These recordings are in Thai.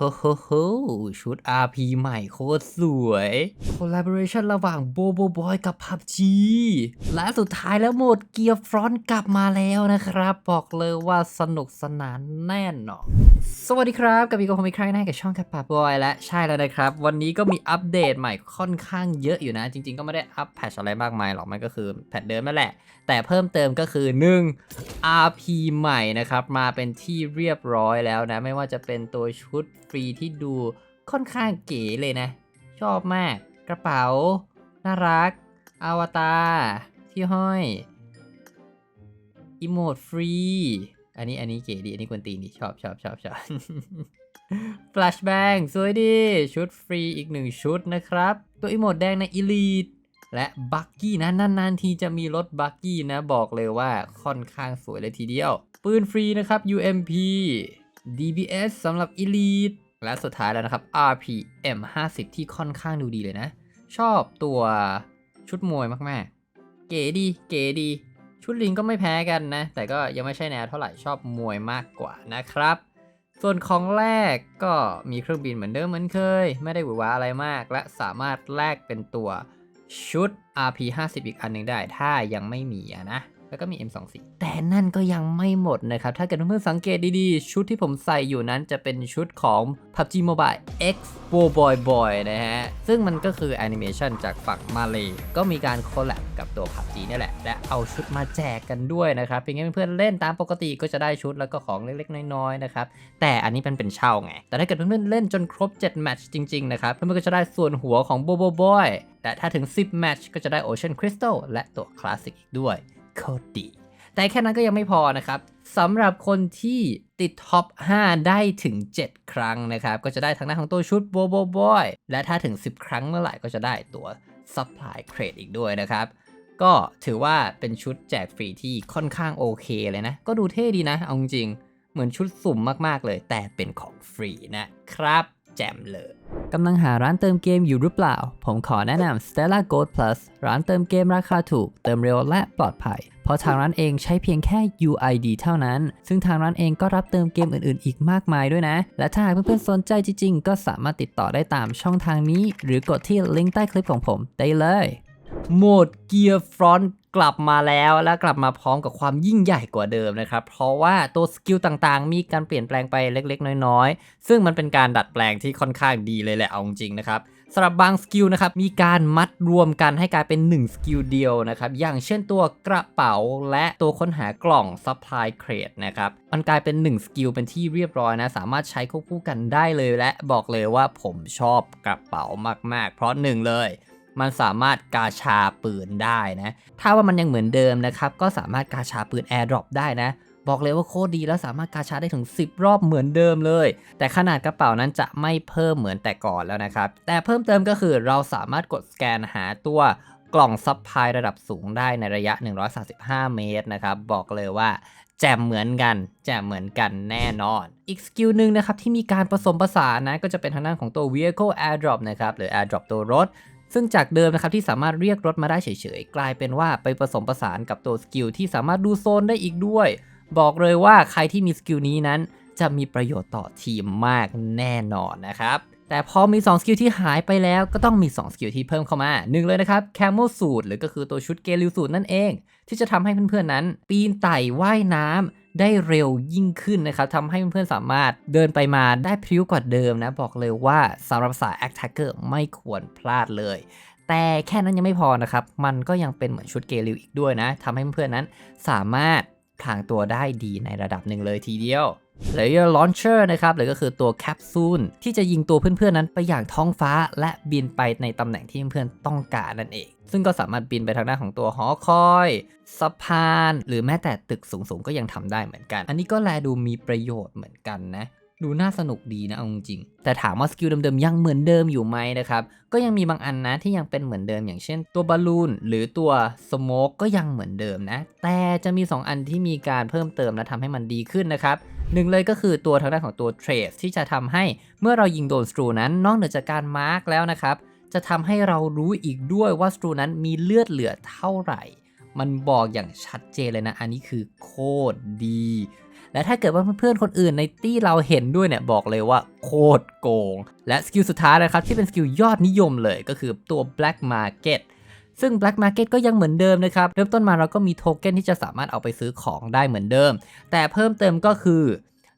โฮโฮโฮชุด RP ใหม่โคตรสวย collaboration ระหว่างโบโบบอยกับ PUBG และสุดท้ายแล้วโหมดเกียร์ฟรอนต์กลับมาแล้วนะครับ บอกเลยว่าสนุกสนานแน่นอน สวัสดีครับกับอีกกับผมอีกครั้งนะกับช่องแคปปาบอยและใช่แล้วนะครับ วันนี้ก็มีอัปเดตใหม่ค่อนข้างเยอะอยู่นะ จริง ๆ ก็ไม่ได้อัปแพทชอะไรมากมายหรอกมันก็คือแพทเดิมนั่นแหละ แต่เพิ่มเติมก็คือ 1 RP ใหม่นะครับ มาเป็นที่เรียบร้อยแล้วนะ ไม่ว่าจะเป็นตัวชุดฟรีที่ดูค่อนข้างเก๋เลยนะ ชอบมากกระเป๋า น่ารัก อวตารที่ห้อยอีโมดฟรี อันนี้อันนี้เก๋ดี อันนี้กวนตีนดีชอบชอบชอบชอบ Flashbang สวยดี ชุดฟรีอีกหนึ่งชุดนะครับ ตัวอีโมดแดงใน Elite และบักกี้นะนานๆทีจะมีรถบักกี้นะบอกเลยว่าค่อนข้างสวยเลยทีเดียว ปืนฟรีนะครับ UMP DBS สำหรับ Elite และสุดท้ายแล้วนะครับ RPM 50 ที่ค่อนข้างดูดีเลยนะ ชอบตัวชุดมวยมากๆ เก๋ดี เก๋ดี ชุดลิงก็ไม่แพ้กันนะ แต่ก็ยังไม่ใช่แนวเท่าไหร่ชอบมวยมากกว่านะครับ ส่วนของแรกก็มีเครื่องบินเหมือนเดิมเหมือนเคย ไม่ได้หวือหวาอะไรมาก และสามารถแลกเป็นตัวชุด RP50 อีกอันหนึ่งได้ ถ้ายังไม่มีนะ แล้วก็มี M24 แต่นั่นก็ยังไม่หมดนะครับ ถ้าเกิดเพื่อนๆสังเกตดีๆ ชุดที่ผมใส่อยู่นั้นจะเป็นชุดของ PUBG Mobile X Bo Boy Boy นะฮะ ซึ่งมันก็คือแอนิเมชันจากฝั่งมาเลยก็มีการคอลแลบกับตัว PUBG นี่แหละ และเอาชุดมาแจกกันด้วยนะครับ เพียงแค่เพื่อนๆเล่นตามปกติก็จะได้ชุดแล้วก็ของเล็กๆ น้อยๆนะครับ แต่อันนี้มันเป็นเช่าไง แต่ถ้าเกิดเพื่อนๆเล่นจนครบ 7 แมตช์จริงๆนะครับ เพื่อนๆก็จะได้ส่วนหัวของ Bobo Boy แต่ถ้าถึง 10 แมตช์ก็จะได้ Ocean Crystal และตัว Classic อีกด้วย โคตรดี แต่แค่นั้นก็ยังไม่พอนะครับสำหรับคนที่ติดท็อป 5 ได้ถึง 7 ครั้งนะครับ ก็จะได้ทั้งหน้าของตัวชุด Bobo Boy และถ้าถึง 10 ครั้งเมื่อไหร่ก็จะได้ตัว Supply Crate อีกด้วยนะครับ ก็ถือว่าเป็นชุดแจกฟรีที่ค่อนข้างโอเคเลยนะ ก็ดูเท่ดีนะ เอาจริง เหมือนชุดสุ่มมากๆเลย แต่เป็นของฟรีนะครับ แจมเลยกำลังหาร้านเติมเกมอยู่หรือเปล่า ผมขอแนะนำ Stella Gold Plus ร้านเติมเกมราคาถูก เติมเร็วและปลอดภัย เพราะทางร้านเองใช้เพียงแค่ UID เท่านั้น ซึ่งทางร้านเองก็รับเติมเกมอื่นๆ อีกมากมายด้วยนะ และถ้าหากเพื่อนๆสนใจจริงๆ ก็สามารถติดต่อได้ตามช่องทางนี้ หรือกดที่ลิงก์ใต้คลิปของผมได้เลยโหมดเกียร์ฟรอนต์ กลับมาแล้วและกลับมาพร้อมกับความยิ่งใหญ่กว่าเดิมนะครับ เพราะว่าตัวสกิลต่างๆ มีการเปลี่ยนแปลงไปเล็กๆ น้อยๆ ซึ่งมันเป็นการดัดแปลงที่ค่อนข้างดีเลยแหละเอาจริงๆนะครับสำหรับบางสกิลนะครับมีการมัดรวมกันให้กลายเป็น 1 สกิลเดียวนะครับอย่างเช่นตัวกระเป๋าและตัวค้นหากล่อง Supply Crate นะครับมันกลายเป็น 1 สกิลเป็นที่เรียบร้อยนะสามารถใช้ควบคู่กันได้เลยและบอกเลยว่าผมชอบกระเป๋ามากๆ เพราะหนึ่งเลย มันสามารถกาชาปืนได้นะ ถ้าว่ามันยังเหมือนเดิมนะครับ ก็สามารถกาชาปืน Airdrop ได้นะ บอกเลยว่าโคตรดีแล้วสามารถกาชาได้ถึง 10 รอบเหมือนเดิมเลย แต่ขนาดกระเป๋านั้นจะไม่เพิ่มเหมือนแต่ก่อนแล้วนะครับ แต่เพิ่มเติมก็คือเราสามารถกดสแกนหาตัวกล่องซับพลายระดับสูงได้ในระยะ 135 เมตรนะครับ บอกเลยว่าแจ่มเหมือนกันแจ่มเหมือนกันแน่นอน อีกสกิลหนึ่งนะครับที่มีการผสมผสานนะก็จะเป็นทางด้านของตัว Vehicle Airdrop นะครับหรือ Airdrop ตัวรถ ซึ่งจากเดิมนะครับที่สามารถเรียกรถมาได้เฉยๆ กลายเป็นว่าไปผสมผสานกับตัวสกิลที่สามารถดูโซนได้อีกด้วย บอกเลยว่าใครที่มีสกิลนี้นั้น จะมีประโยชน์ต่อทีมมากแน่นอนนะครับ แต่พอมี 2 สกิลที่หายไปแล้วก็ต้องมี 2 สกิลที่เพิ่มเข้ามาหนึ่งเลยนะครับ Camel Suit หรือก็คือตัวชุดเกลิวสูตรนั่นเอง ที่จะทำให้เพื่อนๆนั้น ปีนไต่ว่ายน้ำได้เร็วยิ่งขึ้นนะครับทำให้เพื่อนๆสามารถเดินไปมาได้พริ้วกว่าเดิมนะ บอกเลยว่าสำหรับสาย Attacker ไม่ควรพลาดเลย แต่แค่นั้นยังไม่พอนะครับ มันก็ยังเป็นเหมือนชุดเกลิวอีกด้วยนะทำให้เพื่อนๆนั้นสามารถพลางตัวได้ดีในระดับหนึ่งเลยทีเดียว Layer Launcher นะครับหรือก็คือตัวแคปซูลที่จะยิงตัวเพื่อนๆนั้นไปอย่างท้องฟ้า และบินไปในตำแหน่งที่เพื่อนๆต้องการนั่นเอง ซึ่งก็สามารถบินไปทางด้านของตัวหอคอยสะพาน หรือแม้แต่ตึกสูงๆก็ยังทำได้เหมือนกัน อันนี้ก็แลดูมีประโยชน์เหมือนกันนะ ดูน่าสนุกดีนะเอาจริงแต่ถามว่าสกิลเดิมๆยังเหมือนเดิมอยู่ไหมนะครับ ก็ยังมีบางอันนะที่ยังเป็นเหมือนเดิม อย่างเช่นตัวบอลลูนหรือตัวสโมกก็ยังเหมือนเดิมนะ แต่จะมี 2 อันที่มีการเพิ่มเติมและทำให้มันดีขึ้นนะครับหนึ่งเลยก็คือตัวทางด้านของตัว Trace ที่จะทำให้เมื่อเรายิงโดนสตรูนั้น นอกเหนือจากการมาร์กแล้วนะครับจะทำให้เรารู้อีกด้วยว่าสตรูนั้นมีเลือดเหลือเท่าไหร่ มันบอกอย่างชัดเจนเลยนะ อันนี้คือโคตรดี และถ้าเกิดว่าเพื่อนๆคนอื่นในตี้เราเห็นด้วยเนี่ยบอกเลยว่าโคตรโกง และสกิลสุดท้ายนะครับที่เป็นสกิลยอดนิยมเลยก็คือตัว Black Market ซึ่ง Black Market ก็ยังเหมือนเดิมนะครับ เริ่มต้นมาเราก็มีโทเค็นที่จะสามารถเอาไปซื้อของได้เหมือนเดิม แต่เพิ่มเติมก็คือ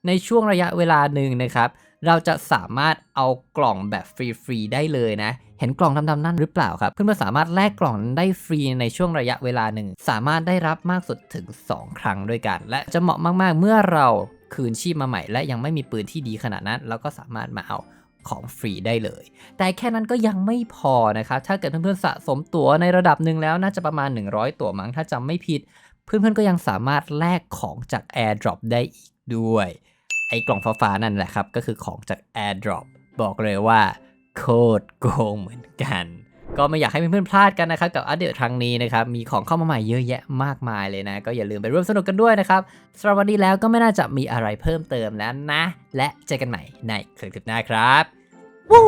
ในช่วงระยะเวลาหนึ่งนะครับ เราจะสามารถเอากล่องแบบฟรีๆได้เลยนะ เห็นกล่องดำๆนั่นหรือเปล่าครับเพื่อนๆสามารถแลกกล่องนั้นได้ฟรีในช่วงระยะเวลาหนึ่ง สามารถได้รับมากสุดถึง 2 ครั้งด้วยกัน และจะเหมาะมากๆ เมื่อเราคืนชีพมาใหม่ และยังไม่มีปืนที่ดีขนาดนั้น เราก็สามารถมาเอาของฟรีได้เลย แต่แค่นั้นก็ยังไม่พอนะครับ ถ้าเกิดเพื่อนๆสะสมตั๋วในระดับหนึ่งแล้วน่าจะประมาณ 100 ตั๋วมั้งถ้าจำไม่ผิด เพื่อนๆก็ยังสามารถแลกของจาก AirDrop ได้อีกด้วย ไอ้กล่องฟ้าๆนั่นแหละครับ ก็คือของจาก AirDrop บอกเลยว่าโคตรโกงเหมือนกัน ก็ไม่อยากให้เพื่อนๆพลาดกันนะครับกับอัปเดตครั้งนี้นะครับ มีของเข้ามาใหม่เยอะแยะมากมายเลยนะ ก็อย่าลืมไปร่วมสนุกกันด้วยนะครับสำหรับวันนี้แล้วก็ไม่น่าจะมีอะไรเพิ่มเติมแล้วนะ และเจอกันใหม่ในคลิปหน้าครับวู้